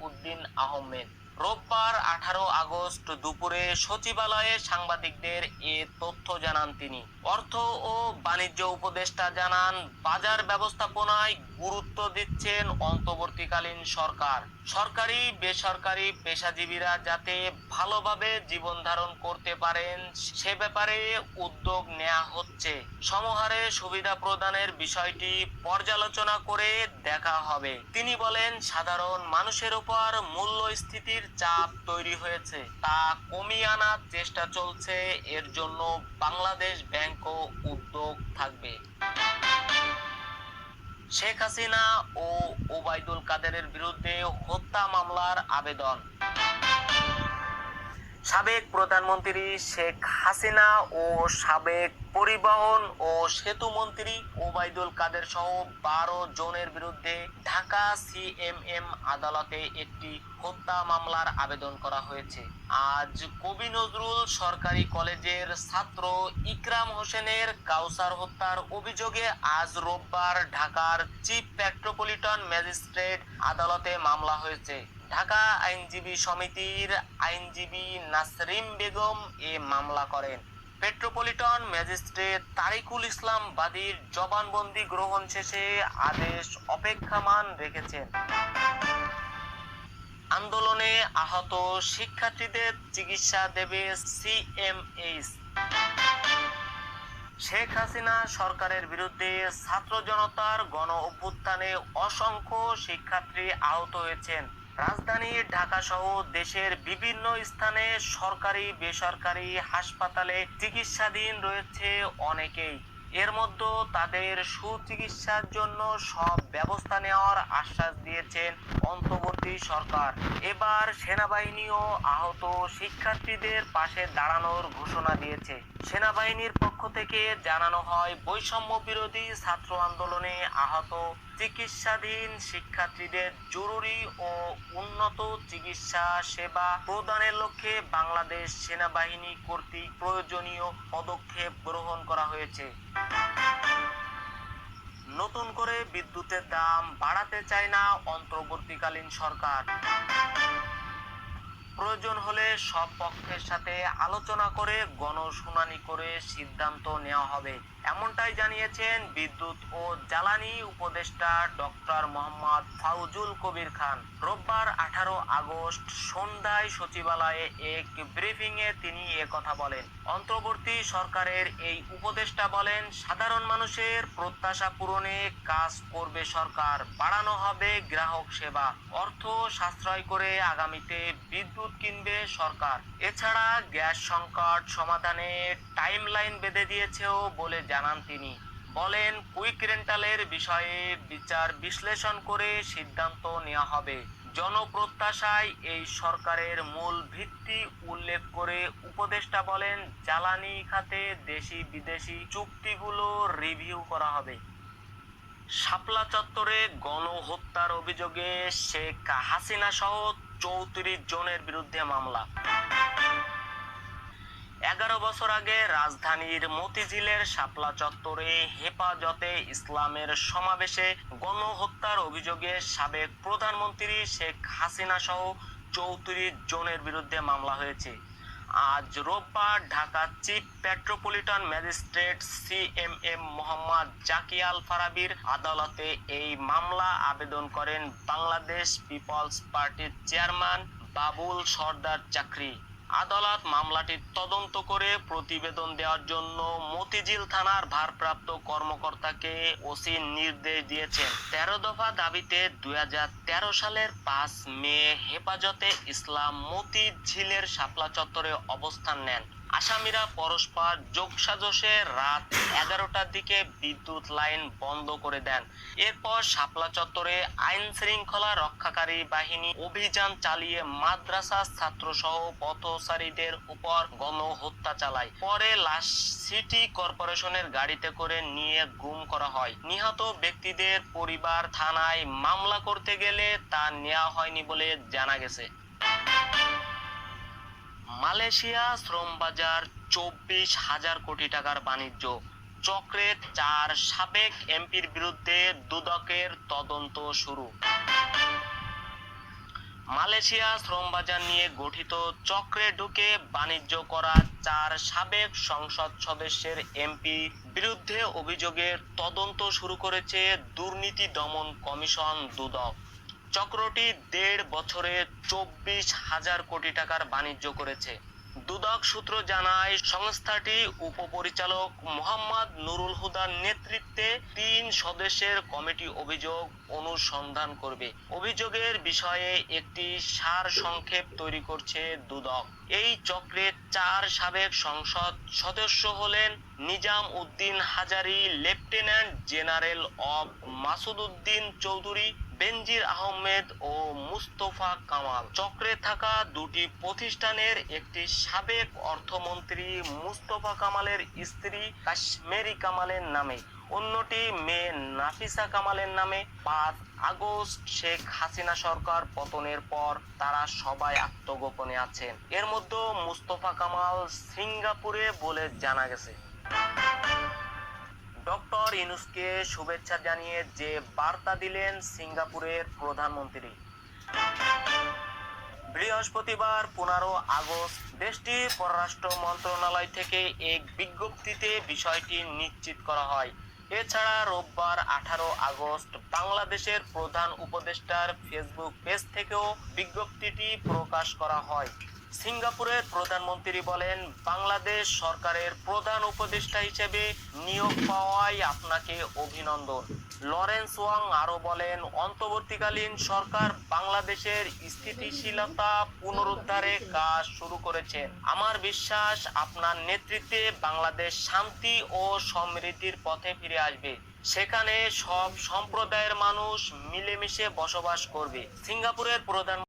উদ্দিন আহমেদ। রোববার আঠারো আগস্ট দুপুরে সচিবালয়ে সাংবাদিকদের এ তথ্য জানান তিনি। অর্থ ও বাণিজ্য উপদেষ্টা জানান, বাজার ব্যবস্থাপনায় গুরুত্ব দিচ্ছেন অন্তর্বর্তীকালীন সরকার। সরকারি, বেসরকারি পেশাজীবীরা যাতে ভালোভাবে জীবন ধারণ করতে পারেন, সে ব্যাপারে উদ্যোগ নেওয়া হচ্ছে। সমহারে সুবিধা প্রদানের বিষয়টি পর্যালোচনা করে দেখা হবে। তিনি বলেন, সাধারণ মানুষের উপর মূল্যস্থিতির চাপ তৈরি হয়েছে। তা কমিয়ে আনার চেষ্টা চলছে। এর জন্য বাংলাদেশ ব্যাংকও উদ্যোগ থাকবে। শেখ হাসিনা ও ওবায়দুল কাদেরের বিরুদ্ধে হত্যা মামলার আবেদন। সাবেক প্রধানমন্ত্রী শেখ হাসিনা ও সাবেক পরিবহন ও সেতু মন্ত্রী ওবায়দুল কাদের সহ বারো জনের বিরুদ্ধে ঢাকা সিএমএম আদালতে একটি হত্যা মামলার আবেদন করা হয়েছে। আজ কবি নজরুল সরকারি কলেজের ছাত্র ইকরাম হোসেনের কাউসার হত্যার অভিযোগে আজ রোববার ঢাকার চিফ মেট্রোপলিটন ম্যাজিস্ট্রেট আদালতে মামলা হয়েছে। ঢাকা আইনজীবী সমিতির আইনজীবী নাসরিন বেগম এ মামলা করেন। মেট্রোপলিটন ম্যাজিস্ট্রেট তারিকুল ইসলাম বাদীর জবানবন্দি গ্রহণ শেষে আদেশ অপেক্ষামান রেখেছেন। আন্দোলনে আহত শিক্ষার্থীদের চিকিৎসা দেবে সিএমএইচ শেখ হাসিনা সরকারের বিরুদ্ধে ছাত্র জনতার গণ অভ্যুত্থানে অসংখ্য শিক্ষার্থী আহত হয়েছেন। রাজধানী ঢাকা সহ দেশের বিভিন্ন স্থানে সরকারি বেসরকারি হাসপাতালে চিকিৎসাধীন রয়েছে অনেকেই। এর মধ্যে তাদের সুচিকিৎসার জন্য সব ব্যবস্থা নেওয়ার আশ্বাস দিয়েছেন অন্তর্বর্তী সরকার। এবার সেনাবাহিনীও আহত শিক্ষার্থীদের পাশে দাঁড়ানোর ঘোষণা দিয়েছে। সেনাবাহিনীর পক্ষ থেকে জানানো হয়, বৈষম্য বিরোধী ছাত্র আন্দোলনে আহত চিকিৎসাধীন শিক্ষার্থীদের জরুরি ও উন্নত চিকিৎসা সেবা প্রদানের লক্ষ্যে বাংলাদেশ সেনাবাহিনী কর্তৃক প্রয়োজনীয় পদক্ষেপ গ্রহণ করা হয়েছে। নতুন করে বিদ্যুতের দাম বাড়াতে চায় না অন্তর্বর্তীকালীন সরকার। প্রয়োজন হলে সব পক্ষের সাথে আলোচনা করে, গণশুনানি করে সিদ্ধান্ত নেওয়া হবে। এমনটাই জানিয়েছেন বিদ্যুৎ ও জ্বালানি উপদেষ্টা ডক্টর মোহাম্মদ ফাউজুল কবির খান। রোববার আঠারো আগস্ট সন্ধ্যায় সচিবালয়ে এক ব্রিফিংয়ে তিনি কথা বলেন। অন্তর্বর্তী সরকারের এই উপদেষ্টা বলেন, সাধারণ মানুষের প্রত্যাশা পূরণে কাজ করবে সরকার, বাড়ানো হবে গ্রাহক সেবা, অর্থ সাশ্রয় করে আগামীতে বিদ্যুৎ কিনবে সরকার। এছাড়া গ্যাস সংকট সমাধানে টাইমলাইন বেঁধে দিয়েছেও বলে জানান তিনি। বলেন, কুইক রেন্টালের বিষয়ে বিচার বিশ্লেষণ করে সিদ্ধান্ত নেওয়া হবে। জনপ্রত্যাশায় এই সরকারের মূল ভিত্তি উল্লেখ করে উপদেষ্টা বলেন, জ্বালানি খাতে দেশি বিদেশি চুক্তিগুলো রিভিউ করা হবে। শাপলা চত্বরে গণহত্যার অভিযোগে শেখ হাসিনা সহ চৌত্রিশ জনের বিরুদ্ধে মামলা। এগারো বছর আগে রাজধানীর মতিঝিলের শাপলা চত্বরে হেফাজতে ইসলামের সমাবেশে গণহত্যার অভিযোগে সাবেক প্রধানমন্ত্রী শেখ হাসিনা সহ চৌত্রিশ জনের বিরুদ্ধে মামলা হয়েছে। আজ রোববার Dhaka chief metropolitan magistrate C M M Mohammad Zakial ফারাবির আদালতে এই মামলা আবেদন করেন বাংলাদেশ পিপলস পার্টির চেয়ারম্যান বাবুল সর্দার চাকরি। আদালত মামলাটির তদন্ত করে প্রতিবেদন দেওয়ার জন্য মতিঝিল থানার ভারপ্রাপ্ত কর্মকর্তাকে ওসি নির্দেশ দিয়েছেন। তেরো দফা দাবিতে দু হাজার তেরো সালের পাঁচ মে হেফাজতে ইসলাম মতিঝিলের শাপলা চত্বরে অবস্থান নেন। আসামিরা পরস্পর যোগসাজশে রাত এগারোটার দিকে বিদ্যুৎ লাইন বন্ধ করে দেন। এরপর শাপলা চত্বরে আইন শৃঙ্খলা রক্ষাকারী বাহিনী অভিযান চালিয়ে মাদ্রাসা ছাত্র সহ পথচারীদের উপর গণহত্যা চালায়। পরে লাশ সিটি কর্পোরেশনের গাড়িতে করে নিয়ে গুম করা হয়। নিহত ব্যক্তিদের পরিবার থানায় মামলা করতে গেলে তা নেওয়া হয়নি বলে জানা গেছে। মালয়েশিয়া শ্রম বাজার চব্বিশ হাজার কোটি টাকার বাণিজ্য। চক্রের চার সাবেক এমপির বিরুদ্ধে দুদকের তদন্ত শুরু। মালয়েশিয়া শ্রম বাজার নিয়ে গঠিত চক্রে ঢুকে বাণিজ্য করা চার সাবেক সংসদ সদস্যের এমপি বিরুদ্ধে অভিযোগের তদন্ত শুরু করেছে দুর্নীতি দমন কমিশন দুদক। চক্রটি দেড় বছরে চব্বিশ হাজার কোটি টাকার বাণিজ্য করেছে। দুদক সূত্র জানায়, সংস্থাটি উপপরিচালক মোহাম্মদ নুরুল হুদার নেতৃত্বে তিন সদস্যের কমিটি অভিযোগ অনুসন্ধান করবে। অভিযোগের বিষয়ে একটি সার সংক্ষেপ তৈরি করছে দুদক। এই চক্রের চার সাবেক সংসদ সদস্য হলেন নিজাম উদ্দিন হাজারি, লেফটেন্যান্ট জেনারেল অব মাসুদ উদ্দিন চৌধুরী বেনজির আহমেদ ও মুস্তফা কামাল। চক্রে থাকা দুটি প্রতিষ্ঠানের একটি সাবেক অর্থমন্ত্রী মুস্তফা কামালের স্ত্রী কাশ্মীরি কামালের নামে, অন্যটি মেয়ে নাফিসা কামালের নামে। পাঁচ আগস্ট শেখ হাসিনা সরকার পতনের পর তারা সবাই আত্মগোপনে আছেন। এর মধ্যে মুস্তফা কামাল সিঙ্গাপুরে বলে জানা গেছে। ইনুসকে শুভেচ্ছা জানিয়ে যে বার্তা দিলেন সিঙ্গাপুরের প্রধানমন্ত্রী। বৃহস্পতিবার পনেরো আগস্ট দেশটির পররাষ্ট্র মন্ত্রণালয় থেকে এক বিজ্ঞপ্তিতে বিষয়টি নিশ্চিত করা হয়। এছাড়া রোববার আঠারো আগস্ট বাংলাদেশের প্রধান উপদেষ্টার ফেসবুক পেজ থেকেও বিজ্ঞপ্তিটি প্রকাশ করা হয়। সিঙ্গাপুরের প্রধানমন্ত্রী বলেন, বাংলাদেশ সরকারের প্রধান উপদেষ্টা হিসেবে নিয়োগ পাওয়ায় আপনাকে অভিনন্দন। লরেন্স ওয়াং আরও বলেন, অন্তর্বর্তীকালীন সরকার বাংলাদেশের স্থিতিশীলতা পুনরুদ্ধারে কাজ শুরু করেছেন আমার বিশ্বাস, আপনার নেতৃত্বে বাংলাদেশ শান্তি ও সমৃদ্ধির পথে ফিরে আসবে। সেখানে সব সম্প্রদায়ের মানুষ মিলেমিশে বসবাস করবে। সিঙ্গাপুরের প্রধান